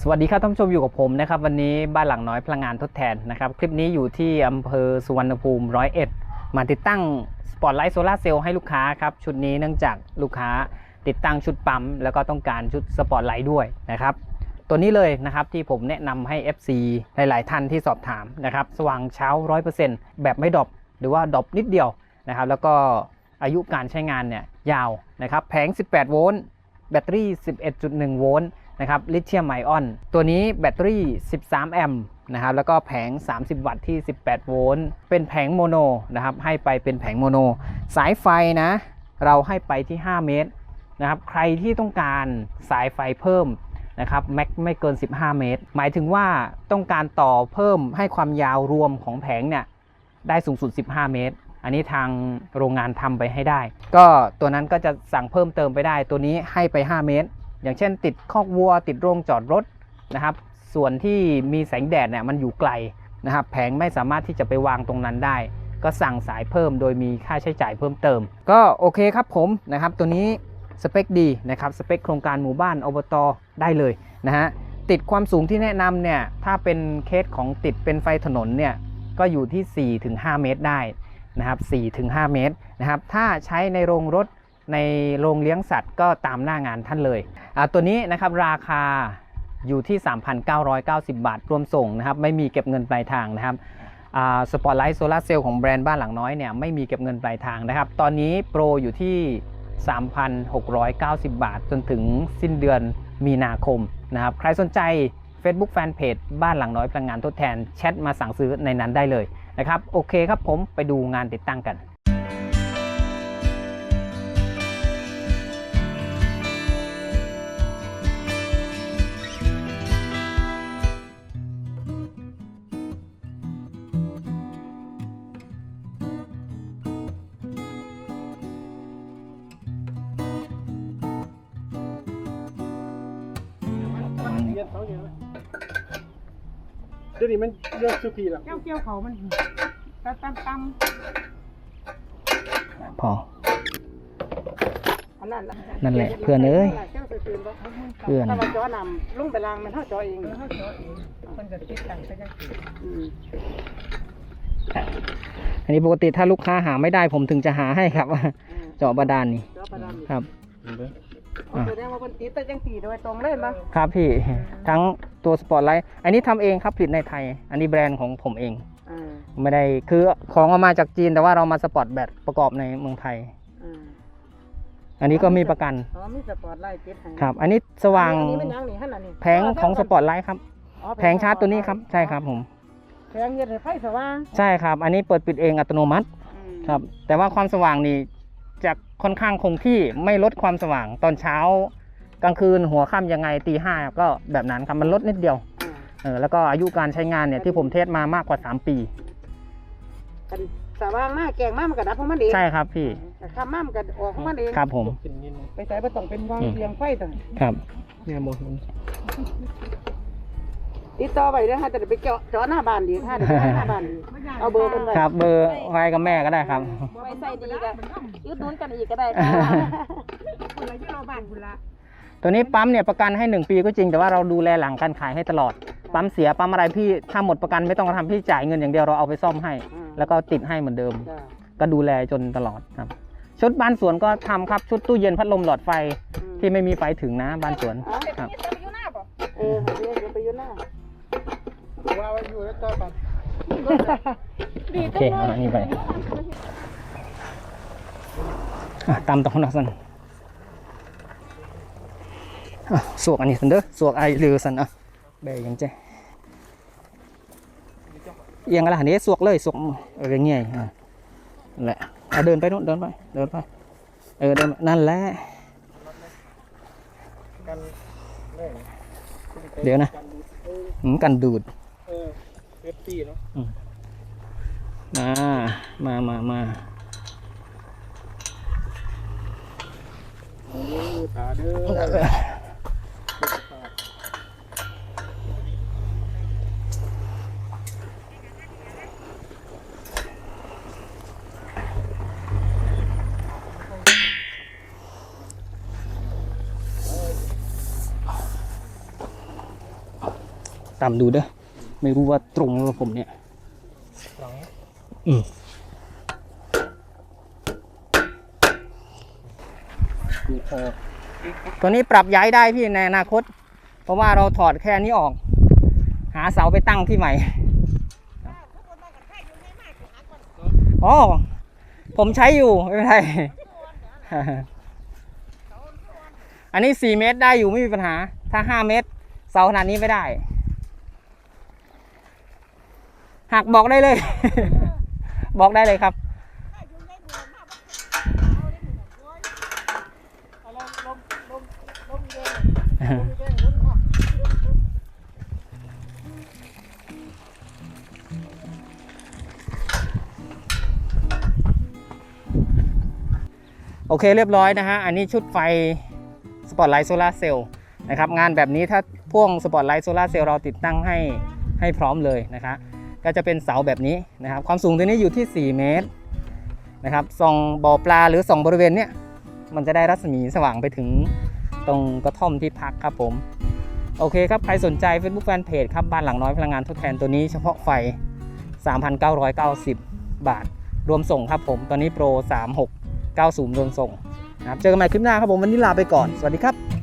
สวัสดีครับท่านผู้ชมอยู่กับผมนะครับวันนี้บ้านหลังน้อยพลังงานทดแทนนะครับคลิปนี้อยู่ที่อำเภอสุวรรณภูมิร้อยเอ็ดมาติดตั้งสปอตไลท์โซลาเซลล์ให้ลูกค้าครับชุดนี้เนื่องจากลูกค้าติดตั้งชุดปั๊ม แล้วก็ต้องการชุดสปอตไลท์ด้วยนะครับตัวนี้เลยนะครับที่ผมแนะนำให้ FC หลาย ๆ ท่านที่สอบถามนะครับสว่างเช้า 100%แบบไม่ดรอปหรือว่าดรอปนิดเดียวนะครับแล้วก็อายุการใช้งานเนี่ยยาวนะครับแผง 18 โวลต์แบตเตอรี่ 11.1 โวลต์ นะครับลิเธียมไอออน ตัวนี้แบตเตอรี่ 13 แอมป์นะครับแล้วก็แผง 30 วัตต์ที่ 18 โวลต์เป็นแผงโมโนนะครับให้ไปเป็นแผงโมโน สายไฟนะ เราให้ไปที่ 5 เมตรนะครับใครที่ต้องการสายไฟเพิ่มนะครับแม็กไม่เกิน 15 เมตร หมายถึงว่าต้องการต่อเพิ่มให้ความยาวรวมของแผงเนี่ยได้สูงสุด 15 เมตร อันนี้ทางโรงงานทำไปให้ได้ ก็ตัวนั้นก็จะสั่งเพิ่มเติมไปได้ ตัวนี้ให้ไป 5 เมตร อย่างเช่น ติดคอกวัว ติดโรงจอดรถนะครับ ส่วนที่มีแสงแดดเนี่ยมันอยู่ไกลนะครับ แผงไม่สามารถที่จะไปวางตรงนั้นได้ ก็สั่งสายเพิ่มโดยมีค่าใช้จ่ายเพิ่มเติม ก็โอเคครับผมนะครับ ตัวนี้สเปคดีนะครับสเปคโครงการหมู่บ้านอบตได้เลยนะฮะติดความสูงที่แนะนำเนี่ยถ้าเป็นเคสของติดเป็นไฟถนนเนี่ยก็อยู่ที่ 4-5 เมตรได้นะครับ4-5 เมตรนะครับถ้าใช้ในโรงรถ ในโรงเลี้ยงสัตว์ก็ตามหน้างานท่านเลย ตัวนี้นะครับราคาอยู่ที่ 3,990 บาทรวมส่งนะครับไม่มีเก็บเงินปลายทางนะครับสปอตไลท์โซลาเซลล์ของแบรนด์บ้านหลังน้อยเนี่ยไม่มีเก็บเงินปลายทางนะครับ ตอนนี้โปรอยู่ที่ 3,690 บาท จนถึงสิ้นเดือนมีนาคมนะครับใครสนใจ Facebook Fanpage บ้านหลังน้อยพลังงานทดแทน แชทมาสั่งซื้อในนั้นได้เลยนะครับ โอเคครับผมไปดูงานติดตั้งกัน เย็นเขาเนไหมเดี๋ยวนี้มันเลือกสุพีแล้วเกี่ยวเกี่ยวเขามันตำตำตพอำอันนั้นนั่นแหละเพื่อนเอ้ยเจ้าไปคืนบ่เพื่อนถ้าเราจ่อนำลุงไปลางมันเท่าจ่อเองเท่าจอเองมันจะติดกันก็จะอืมอันนี้ปกติถ้าลูกค้าหาไม่ได้ผมถึงจะหาให้ครับ อืมเจาะบาดาลนี่จอประดามครับ แสดงว่าเป็นติดแต่จังสีโดยตรงเลยมั้ยครับพี่ทั้งตัวสปอร์ตไลท์อันนี้ทำเองครับผลิตในไทย อันนี้แบรนด์ของผมเอง อ่าไม่ได้คือของเอามาจากจีน แต่ว่าเรามาสปอร์ตแบตประกอบในเมืองไทย อ่าอันนี้ก็มีประกันอ๋อมีสปอร์ตไลท์ติดให้ครับ อันนี้สว่างอันนี้เป็นยังนี่หั่นน่ะนี่แผงของสปอร์ตไลท์ครับอ๋อแผงชาร์จตัวนี้ครับใช่ครับผมแผงเฮ็ดให้ไฟสว่างใช่ครับ อันนี้เปิดปิดเองอัตโนมัติอืมครับ แต่ว่าความสว่างนี่ จะค่อนข้างคงที่ไม่ลดความสว่างตอนเช้า กลางคืนหัวค่ำยังไงตีห้าก็แบบนั้นครับมันลดนิดเดียวอ่าเออแล้วก็อายุการใช้งานเนี่ยที่ผมเทสมามากกว่า 3 ปีคันสว่างมากแกงมากมันก็ดับของมันเองใช่ครับพี่แต่คำมากมันก็ออกของมันเองครับผมเป็นนิดนึงไปใส่บ่ต้องเป็นวางอืมเรียงไฟต่างครับเนี่ยโมหิน ติดต่อไปเด้อฮะจะได้ไปเจาะเจาะหน้าบ้านดีค่ะเดี๋ยวไปหน้าบ้านดีเอาเบอร์เพิ่นไว้ครับ เบอร์ไว้กับแม่ก็ได้ครับ ไว้ใส่ดีก็ยืดนุ้นกันอีกก็ได้คุณละยี่โรบ้านคุณละตัวนี้ปั๊มเนี่ยประกันให้ 1 ปีก็จริงแต่ว่าเราดูแลหลังการขายให้ตลอด ปั๊มเสียปั๊มอะไรพี่ถ้าหมดประกันไม่ต้องทำพี่จ่ายเงินอย่างเดียวเราเอาไปซ่อมให้ แล้วก็ติดให้เหมือนเดิม จ้ะก็ดูแลจนตลอดครับ ชุดบ้านสวนก็ทำครับชุดตู้เย็นพัดลมหลอดไฟที่ไม่มีไฟถึงนะบ้านสวนครับเออเดี๋ยวเดี๋ยวไปอยืนหน้า ว่าไว้อยู่แล้วต่อไปโอเคเอาอันนี้ไปตามต่อนะสันสวกอันนี้สันเด้อสวกไอเรือสันอะแบยังเจ้เอียงอะไรหันนี้สวกเลยสวกเออเงี้ยอะแหละเดินไปโน่นเดินไปเดินไปเออเดินนั่นแหละเดี๋ยวนะกันดูเออหืมกันดูด ออเอฟซีเนาะมามามามาโอ้ยตาเด้อตามดูเด้อ ไม่รู้ว่าตรงหรือเปล่าผมเนี่ยสองอืมดูพอตัวนี้ปรับย้ายได้พี่ในอนาคต เพราะว่าเราถอดแค่นี้ออก หาเสาไปตั้งที่ใหม่อ๋อผมใช้อยู่ไม่เป็นไรอันนี้ 4 เมตรได้อยู่ไม่มีปัญหา ถ้า 5 เมตร เสาขนาดนี้ไม่ได้ หักบอกได้เลย บอกได้เลยครับโอเคเรียบร้อยนะฮะ อันนี้ชุดไฟสปอตไลท์โซลาร์เซลล์นะครับ งานแบบนี้ถ้าพ่วงสปอตไลท์โซลาร์เซลล์เราติดตั้งให้ให้พร้อมเลยนะคะ ก็จะเป็นเสาแบบนี้นะครับ ความสูงตัวนี้อยู่ที่ 4 เมตรนะครับส่องบ่อปลาหรือส่องบริเวณเนี้ยมันจะได้รัศมีสว่างไปถึงตรงกระท่อมที่พักครับผม โอเคครับ ใครสนใจ Facebook Fanpage ครับ บ้านหลังน้อยพลังงานทดแทนตัวนี้เฉพาะไฟ 3,990 บาท รวมส่งครับผม ตอนนี้โปร 3690 รวมส่งนะครับ เจอกันใหม่คลิปหน้าครับผม วันนี้ลาไปก่อน สวัสดีครับ